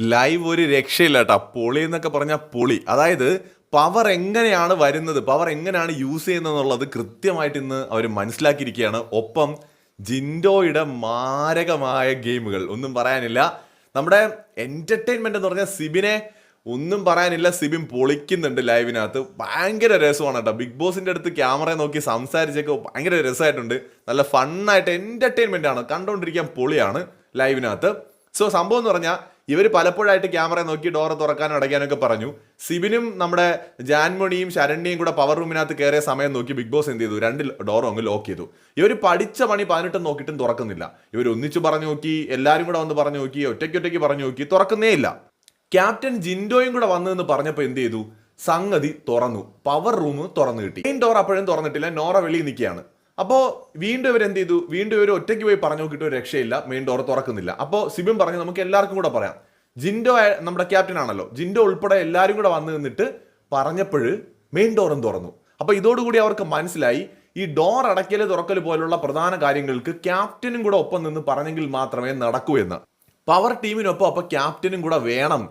Live ഒരു രക്ഷയില്ല കേട്ടോ പൊളി എന്നൊക്കെ പറഞ്ഞാൽ പൊളി. അതായത് പവർ എങ്ങനെയാണ് വരുന്നത് പവർ എങ്ങനെയാണ് യൂസ് ചെയ്യുന്നത് എന്നുള്ളത് കൃത്യമായിട്ട് ഇന്ന് അവർ മനസ്സിലാക്കിയിരിക്കുകയാണ്. ഒപ്പം ജിൻഡോയുടെ മാരകമായ ഗെയിമുകൾ. ഒന്നും പറയാനില്ല. നമ്മുടെ എന്റർടൈൻമെന്റ് എന്ന് പറഞ്ഞാൽ സിബിനെ ഒന്നും പറയാനില്ല. സിബിൻ പൊളിക്കുന്നുണ്ട് ലൈവിനകത്ത് ഭയങ്കര രസമാണ് കേട്ടോ ബിഗ് ബോസിന്റെ അടുത്ത് ക്യാമറ നോക്കി സംസാരിച്ചൊക്കെ ഭയങ്കര രസമായിട്ടുണ്ട്. നല്ല ഫണ്ണായിട്ട് എന്റർടൈൻമെന്റ് ആണ്. കണ്ടുകൊണ്ടിരിക്കാൻ പൊളിയാണ് ലൈവിനകത്ത് സോ സംഭവം എന്ന് പറഞ്ഞാൽ ഇവർ പലപ്പോഴായിട്ട് ക്യാമറ നോക്കി ഡോർ തുറക്കാനും അടയ്ക്കാനൊക്കെ പറഞ്ഞു. സിബിനും നമ്മുടെ ജാൻമണിയും ശരണ്യയും കൂടെ പവർ റൂമിനകത്ത് കയറിയ സമയം നോക്കി ബിഗ് ബോസ് എന്ത് ചെയ്തു? രണ്ട് ഡോറും അങ്ങ് ലോക്ക് ചെയ്തു. ഇവർ പഠിച്ച പണി പതിനെട്ടും നോക്കിയിട്ടും തുറക്കുന്നില്ല. ഇവർ ഒന്നിച്ചു പറഞ്ഞു നോക്കി എല്ലാവരും കൂടെ വന്ന് പറഞ്ഞു നോക്കി ഒറ്റയ്ക്ക് ഒറ്റയ്ക്ക് പറഞ്ഞു നോക്കി തുറക്കുന്നേ ഇല്ല. ക്യാപ്റ്റൻ ജിൻഡോയും കൂടെ വന്നതെന്ന് പറഞ്ഞപ്പോൾ എന്ത് ചെയ്തു? സംഗതി തുറന്നു. പവർ റൂം തുറന്നു കിട്ടി. മെയിൻ ഡോർ അപ്പോഴും തുറന്നിട്ടില്ല. നോറ വെളിയിൽ നിൽക്കുകയാണ്. അപ്പോൾ വീണ്ടും ഇവർ എന്ത് ചെയ്തു? വീണ്ടും ഇവർ ഒറ്റയ്ക്ക് പോയി പറഞ്ഞു നോക്കിയിട്ട് ഒരു രക്ഷയില്ല. മെയിൻ ഡോർ തുറക്കുന്നില്ല. അപ്പോൾ സിബിൻ പറഞ്ഞു നമുക്ക് എല്ലാവർക്കും കൂടെ പറയാം. ജിൻഡോ നമ്മുടെ ക്യാപ്റ്റൻ ആണല്ലോ. ജിൻഡോ ഉൾപ്പെടെ എല്ലാവരും കൂടെ വന്നു നിന്നിട്ട് പറഞ്ഞപ്പോൾ മെയിൻ ഡോറും തുറന്നു. അപ്പോൾ ഇതോടുകൂടി അവർക്ക് മനസ്സിലായി ഈ ഡോർ അടയ്ക്കൽ തുറക്കൽ പോലുള്ള പ്രധാന കാര്യങ്ങൾക്ക് ക്യാപ്റ്റനും കൂടെ ഒപ്പം നിന്ന് പറഞ്ഞെങ്കിൽ മാത്രമേ നടക്കൂ എന്ന്. പവർ ടീമിനൊപ്പം അപ്പോൾ ക്യാപ്റ്റനും കൂടെ വേണം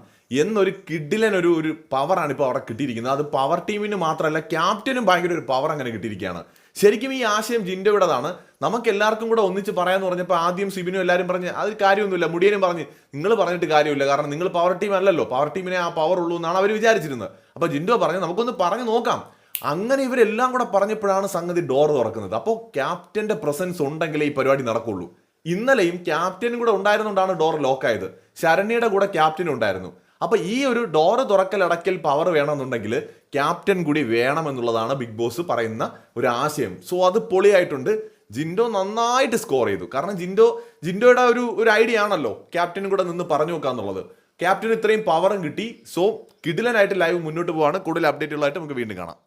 എന്നൊരു കിഡിലൻ ഒരു ഒരു പവറാണ് ഇപ്പോൾ അവിടെ കിട്ടിയിരിക്കുന്നത്. അത് പവർ ടീമിന് മാത്രമല്ല ക്യാപ്റ്റനും ഭയങ്കര ഒരു പവർ അങ്ങനെ കിട്ടിയിരിക്കുകയാണ്. ശരിക്കും ഈ ആശയം ജിൻഡോയുടേതാണ് നമുക്ക് എല്ലാവർക്കും കൂടെ ഒന്നിച്ച് പറയാന്ന് പറഞ്ഞപ്പോൾ ആദ്യം സിബിനും എല്ലാവരും പറഞ്ഞ് അത് കാര്യമൊന്നുമില്ല. മുടിയനും പറഞ്ഞ് നിങ്ങൾ പറഞ്ഞിട്ട് കാര്യമില്ല. കാരണം നിങ്ങൾ പവർ ടീം അല്ലല്ലോ. പവർ ടീമിനെ ആ പവർ ഉള്ളൂ എന്നാണ് അവർ വിചാരിച്ചിരുന്നത്. അപ്പോൾ ജിൻഡോ പറഞ്ഞ് നമുക്കൊന്ന് പറഞ്ഞു നോക്കാം. അങ്ങനെ ഇവരെല്ലാം കൂടെ പറഞ്ഞപ്പോഴാണ് സംഗതി ഡോർ തുറക്കുന്നത്. അപ്പോൾ ക്യാപ്റ്റന്റെ പ്രസൻസ് ഉണ്ടെങ്കിലേ ഈ പരിപാടി നടക്കുള്ളൂ. ഇന്നലെയും ക്യാപ്റ്റനും കൂടെ ഉണ്ടായിരുന്നുകൊണ്ടാണ് ഡോർ ലോക്കായത് ശരണ്യയുടെ കൂടെ ക്യാപ്റ്റൻ ഉണ്ടായിരുന്നു. അപ്പൊ ഈ ഒരു ഡോറ് തുറക്കൽ അടക്കൽ പവർ വേണമെന്നുണ്ടെങ്കിൽ ക്യാപ്റ്റൻ കൂടി വേണമെന്നുള്ളതാണ് ബിഗ് ബോസ് പറയുന്ന ഒരു ആശയം. സോ അത് പൊളിയായിട്ടുണ്ട്. ജിൻഡോ നന്നായിട്ട് സ്കോർ ചെയ്തു. കാരണം ജിൻഡോ ജിൻഡോയുടെ ഒരു ഒരു ഐഡിയ ആണല്ലോ ക്യാപ്റ്റനും കൂടെ നിന്ന് പറഞ്ഞു നോക്കാന്നുള്ളത് ക്യാപ്റ്റൻ ഇത്രയും പവറും കിട്ടി. സോ കിടിലനായിട്ട് ലൈവ് മുന്നോട്ട് പോവാണ്. കൂടുതൽ അപ്ഡേറ്റുകളായിട്ട് നമുക്ക് വീണ്ടും കാണാം.